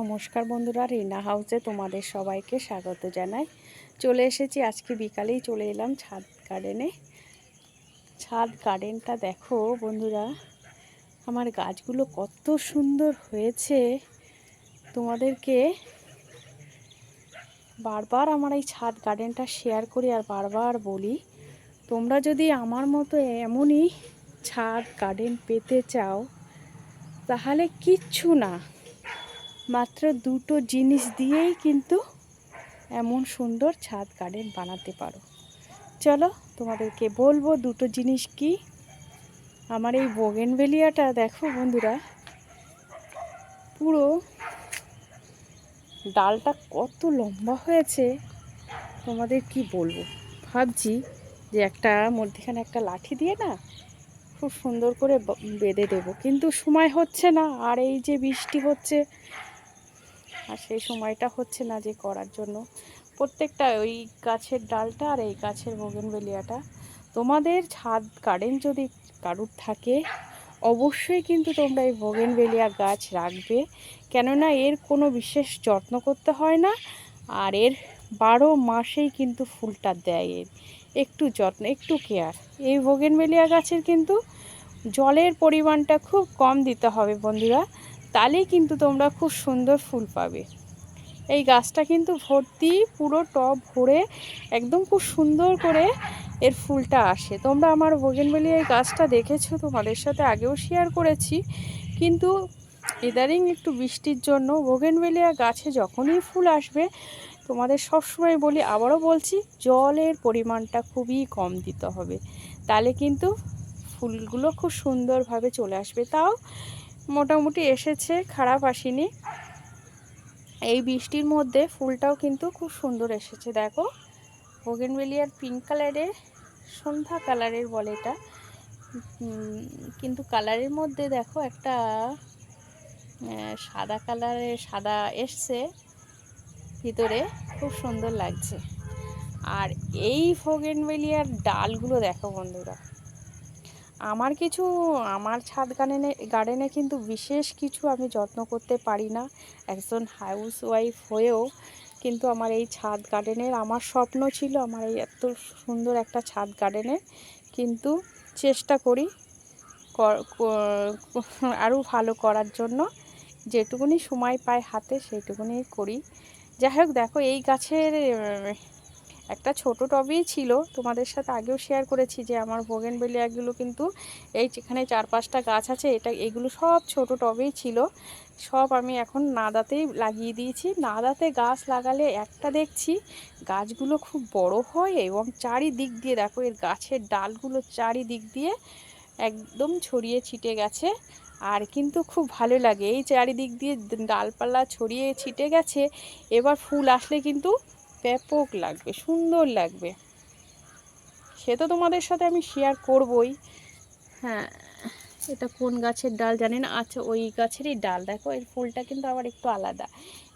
নমস্কার বন্ধুরা, রিনা হাউসে তোমাদের সবাইকে স্বাগত জানাই। চলে এসেছি আজকে বিকালেই চলে এলাম ছাদ গার্ডেনে। ছাদ গার্ডেনটা দেখো বন্ধুরা, আমার গাছগুলো কত সুন্দর হয়েছে। তোমাদেরকে বারবার আমার এই ছাদ গার্ডেনটা শেয়ার করি আর বারবার বলি, তোমরা যদি আমার মতো এমনই ছাদ গার্ডেন পেতে চাও, তাহলে কিচ্ছু না। মাত্র দুটো জিনিস দিয়েই কিন্তু এমন সুন্দর ছাদ গার্ডেন বানাতে পারো। চলো তোমাদেরকে বলব দুটো জিনিস কি? আমার এই বোগেনভেলিয়াটা দেখো বন্ধুরা, পুরো ডালটা কত লম্বা হয়েছে। তোমাদের কি বলব? ভাবছি যে একটা মধ্যেখানে একটা লাঠি দিয়ে না খুব সুন্দর করে বেঁধে দেবো, কিন্তু সময় হচ্ছে না। আর এই যে বৃষ্টি হচ্ছে আর সেই সময়টা হচ্ছে না যে করার জন্য। প্রত্যেকটা ওই গাছের ডালটা আর এই গাছের বেলিয়াটা তোমাদের ছাদ গার্ডেন যদি কারুর থাকে, অবশ্যই কিন্তু তোমরা এই বেলিয়া গাছ রাখবে। কেননা এর কোনো বিশেষ যত্ন করতে হয় না, আর এর বারো মাসেই কিন্তু ফুলটা দেয় এর। একটু যত্ন, একটু কেয়ার। এই বেলিয়া গাছের কিন্তু জলের পরিমাণটা খুব কম দিতে হবে বন্ধুরা। তাহলেই কিন্তু তোমরা খুব সুন্দর ফুল পাবে। এই গাছটা কিন্তু ভর্তি পুরো টব ভরে একদম খুব সুন্দর করে এর ফুলটা আসে। তোমরা আমার বোগেনবেলি এই গাছটা দেখেছ, তোমাদের সাথে আগেও শেয়ার করেছি। কিন্তু ইদারিং একটু বৃষ্টির জন্য বোগেনবেলিয়া গাছে যখনই ফুল আসবে, তোমাদের সবসময় বলি, আবারও বলছি, জলের পরিমাণটা খুবই কম দিতে হবে। তাহলে কিন্তু ফুলগুলো খুব সুন্দরভাবে চলে আসবে। তাও মোটামুটি এসেছে, খারাপ আসেনি। এই বৃষ্টির মধ্যে ফুলটাও কিন্তু খুব সুন্দর এসেছে, দেখো। বোগেনভেলিয়ার পিঙ্ক কালারের সন্ধ্যা কালারের বলে এটা। কিন্তু কালারের মধ্যে দেখো একটা সাদা কালারের সাদা এসছে। ভিতরে খুব সুন্দর লাগছে। আর এই ফোগেনভেলিয়ার ডালগুলো দেখো বন্ধুরা আমার কিছু, আমার ছাদ গার্ডেনে গার্ডেনে কিন্তু বিশেষ কিছু আমি যত্ন করতে পারি না। একজন হাউস ওয়াইফ হয়েও কিন্তু আমার এই ছাদ গার্ডেনের আমার স্বপ্ন ছিল, আমার এই এত সুন্দর একটা ছাদ গার্ডেনের কিন্তু চেষ্টা করি আরও ভালো করার জন্য। যেটুকুনি সময় পাই হাতে সেইটুকুনি করি। যাই হোক, দেখো এই গাছের একটা ছোট টবেই ছিল, তোমাদের সাথে আগেও শেয়ার করেছি যে আমার ভোগেন বেলিয়াগুলো কিন্তু এই যেখানে চার পাঁচটা গাছ আছে, এটা এগুলো সব ছোট টবেই ছিল। সব আমি এখন নাদাতেই লাগিয়ে দিয়েছি। নাদাতে গাছ লাগালে একটা দেখছি, গাছগুলো খুব বড় হয় এবং চারিদিক দিয়ে দেখো, এর গাছের ডালগুলো চারিদিক দিয়ে একদম ছড়িয়ে ছিটে গেছে। আর কিন্তু খুব ভালো লাগে, এই চারিদিক দিয়ে ডালপালা ছড়িয়ে ছিটে গেছে। এবার ফুল আসলে কিন্তু ব্যাপক লাগবে, সুন্দর লাগবে। সে তো তোমাদের সাথে আমি শেয়ার করবই। হ্যাঁ এটা কোন গাছের ডাল জানি না। আচ্ছা ওই গাছেরই ডাল। দেখো, এর ফুলটা কিন্তু আবার একটু আলাদা।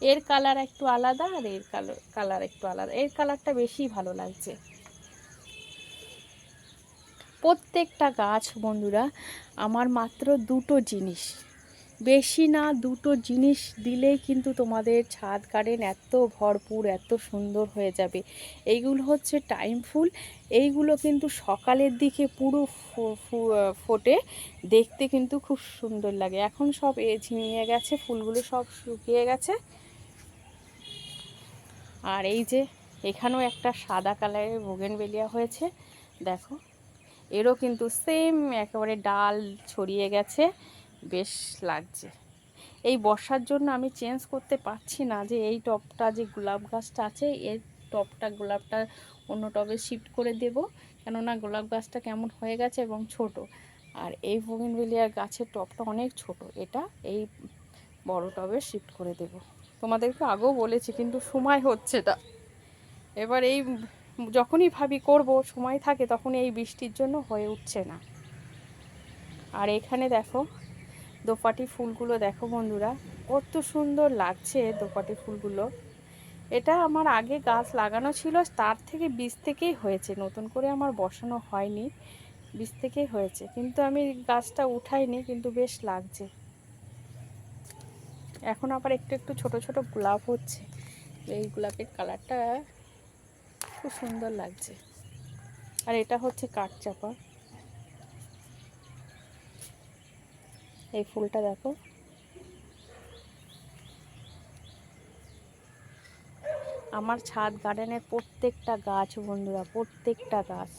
এর কালার একটু আলাদা আর এর কালার কালার একটু আলাদা। এর কালারটা বেশি ভালো লাগছে। প্রত্যেকটা গাছ বন্ধুরা, আমার মাত্র দুটো জিনিস। বেশি না, দুটো জিনিস দিলেই কিন্তু তোমাদের ছাদ গার্ডেন এত ভরপুর, এত সুন্দর হয়ে যাবে। এইগুলো হচ্ছে টাইম ফুল। এইগুলো কিন্তু সকালের দিকে পুরো ফোটে। দেখতে কিন্তু খুব সুন্দর লাগে। এখন সব এ ঝিমিয়ে গেছে, ফুলগুলো সব শুকিয়ে গেছে। আর এই যে এখানেও একটা সাদা কালারের ভোগেন বেলিয়া হয়েছে, দেখো। এরও কিন্তু সেম একেবারে ডাল ছড়িয়ে গেছে। বেশ লাগছে। এই বর্ষার জন্য আমি চেঞ্জ করতে পারছি না যে এই টপটা যে গোলাপ গাছটা আছে, এর টপটা গোলাপটা অন্য টবে শিফট করে দেব। কেননা গোলাপ গাছটা কেমন হয়ে গেছে এবং ছোট। আর এই ভোগেনভেলিয়ার গাছের টপটা অনেক ছোট। এটা এই বড় টবে শিফট করে দেব। তোমাদেরকে আগেও বলেছি, কিন্তু সময় হচ্ছে না। এবার এই যখনই ভাবি করব, সময় থাকে তখন এই বৃষ্টির জন্য হয়ে উঠছে না। আর এখানে দেখো দোপাটি ফুলগুলো দেখো বন্ধুরা, কত সুন্দর লাগছে দোপাটি ফুলগুলো। এটা আমার আগে গাছ লাগানো ছিল, তার থেকে বীজ থেকেই হয়েছে, নতুন করে আমার বসানো হয়নি, বীজ থেকেই হয়েছে, কিন্তু আমি গাছটা উঠাইনি, কিন্তু বেশ লাগছে। এখন আবার একটু একটু ছোট ছোট গোলাপ হচ্ছে, এই গোলাপের কালারটা খুব সুন্দর লাগছে। আর এটা হচ্ছে কাঠচাপা। এই ফুলটা দেখো। আমার ছাদ গার্ডেনের প্রত্যেকটা গাছ বন্ধুরা, প্রত্যেকটা গাছ।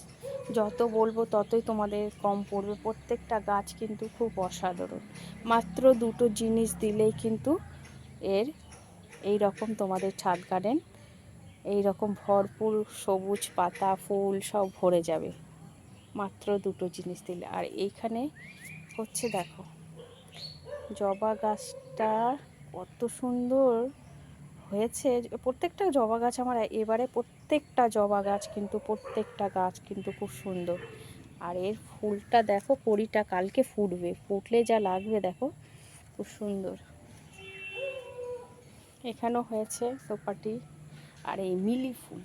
যত বলব ততই তোমাদের কম পড়বে। প্রত্যেকটা গাছ কিন্তু খুব অসাধারণ। মাত্র দুটো জিনিস দিলেই কিন্তু এর এই রকম তোমাদের ছাদ গার্ডেন এই রকম ভরপুর সবুজ পাতা, ফুল সব ভরে যাবে। মাত্র দুটো জিনিস দিলে। আর এইখানে হচ্ছে দেখো জবা গাছটা কত সুন্দর হয়েছে। প্রত্যেকটা জবা গাছ আমার এবারে প্রত্যেকটা জবা গাছ কিন্তু প্রত্যেকটা গাছ কিন্তু খুব সুন্দর। আর এর ফুলটা দেখো কড়িটা কালকে ফুটবে। ফুটলে যা লাগবে দেখো, খুব সুন্দর। এখানেও হয়েছে সোপাটি আর এই মিলি ফুল।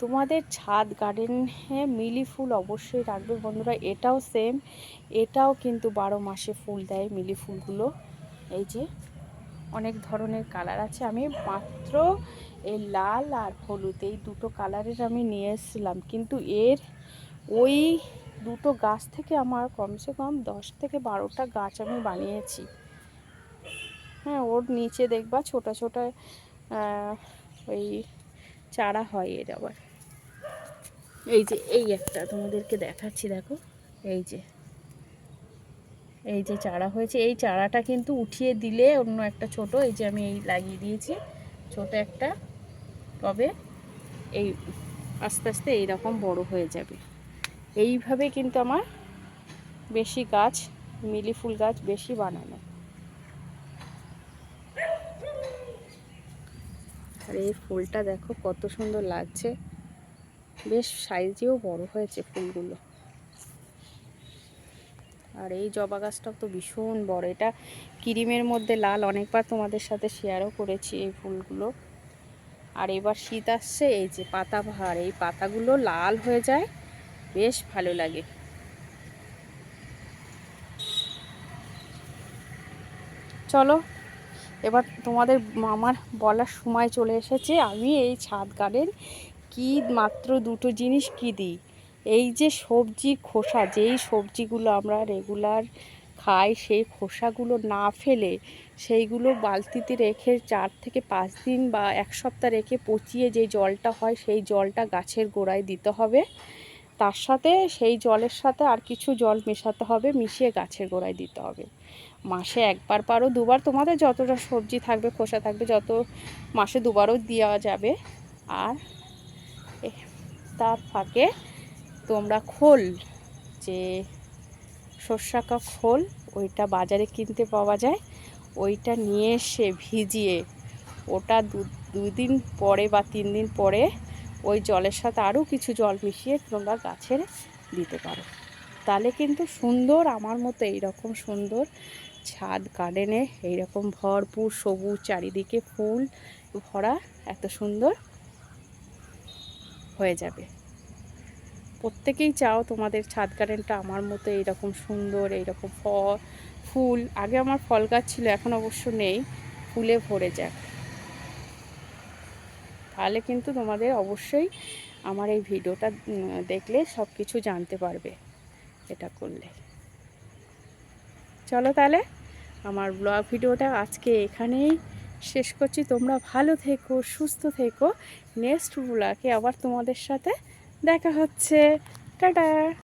তোমাদের ছাদ গার্ডেনে মিলি ফুল অবশ্যই রাখবে। বন্ধুরা, এটাও সেম এটাও কিন্তু বারো মাসে ফুল দেয় মিলি ফুলগুলো। এই যে, অনেক ধরনের কালার আছে। আমি মাত্র এই লাল আর হলুদ, এই দুটো কালারের আমি নিয়ে এসেছিলাম। কিন্তু এর ওই দুটো গাছ থেকে আমার কমসে কম দশ থেকে বারোটা গাছ আমি বানিয়েছি। হ্যাঁ ওর নিচে দেখবা ছোটো ছোটো ওই চারা হয় এর আবার। এই যে, এই একটা তোমাদেরকে দেখাচ্ছি, দেখো। এই যে এই যে চারা হয়েছে। এই চারাটা কিন্তু উঠিয়ে দিলে অন্য একটা ছোট, এই যে আমি এই লাগিয়ে দিয়েছি, ছোট একটা, তবে এই আস্তে আস্তে এইরকম বড় হয়ে যাবে। এইভাবে কিন্তু আমার বেশি গাছ, মিলি ফুল গাছ বেশি বানানো। আর এই ফুলটা দেখো কত সুন্দর লাগছে। বেশ সাইজেও বড় হয়েছে ফুলগুলো। আর এই জবা গাছটাও তো ভীষণ বড়। এটা ক্রিমের মধ্যে লাল, অনেকবার তোমাদের সাথে শেয়ারও করেছি এই ফুলগুলো। আর এবার শীত আসছে, এই যে পাতা ভার এই পাতাগুলো লাল হয়ে যায়, বেশ ভালো লাগে। চলো, এবার তোমাদের আমার বলার সময় চলে এসেছে। আমি এই ছাদ গার্ডেন কি মাত্র দুটো জিনিস কি দিই? এই যে সবজি খোসা, যেই সবজিগুলো আমরা রেগুলার খাই, সেই খোসাগুলো না ফেলে সেইগুলো বালতিতে রেখে চার থেকে পাঁচ দিন বা এক সপ্তাহ রেখে পচিয়ে যে জলটা হয়, সেই জলটা গাছের গোড়ায় দিতে হবে। তার সাথে সেই জলের সাথে আর কিছু জল মেশাতে হবে, মিশিয়ে গাছের গোড়ায় দিতে হবে। মাসে একবার পারো, দুবার তোমাদের যতটা সবজি থাকবে, খোসা থাকবে, যত মাসে দুবারও দেওয়া যাবে। আর তার ফাঁকে তোমরা খোল যে সর্ষাকা খোল, ওইটা বাজারে কিনতে পাওয়া যায়। ওইটা নিয়ে এসে ভিজিয়ে ওটা দু দিন পরে বা তিন দিন পরে ওই জলের সাথে আরও কিছু জল মিশিয়ে তোমরা গাছের দিতে পারো। তাহলে কিন্তু সুন্দর, আমার মতো এইরকম সুন্দর ছাদ গার্ডেনে এইরকম ভরপুর সবুজ চারিদিকে ফুল ভরা, এত সুন্দর। হয়ে যাবে। প্রত্যেকেই চাও তোমাদের ছাদ গার্ডেনটা আমার মতো এইরকম সুন্দর, এইরকম ফল ফুল। আগে আমার ফল গাছ ছিল, এখন অবশ্য নেই। ফুলে ভরে যাক। তাহলে কিন্তু তোমাদের অবশ্যই আমার এই ভিডিওটা দেখলে সব কিছু জানতে পারবে এটা করলে। চলো তাহলে, আমার ব্লগ ভিডিওটা আজকে এখানেই শেষ করছি। তোমরা ভালো থেকো, সুস্থ থেকো। নেক্সট ব্লগে আবার তোমাদের সাথে দেখা হচ্ছে। টাটা!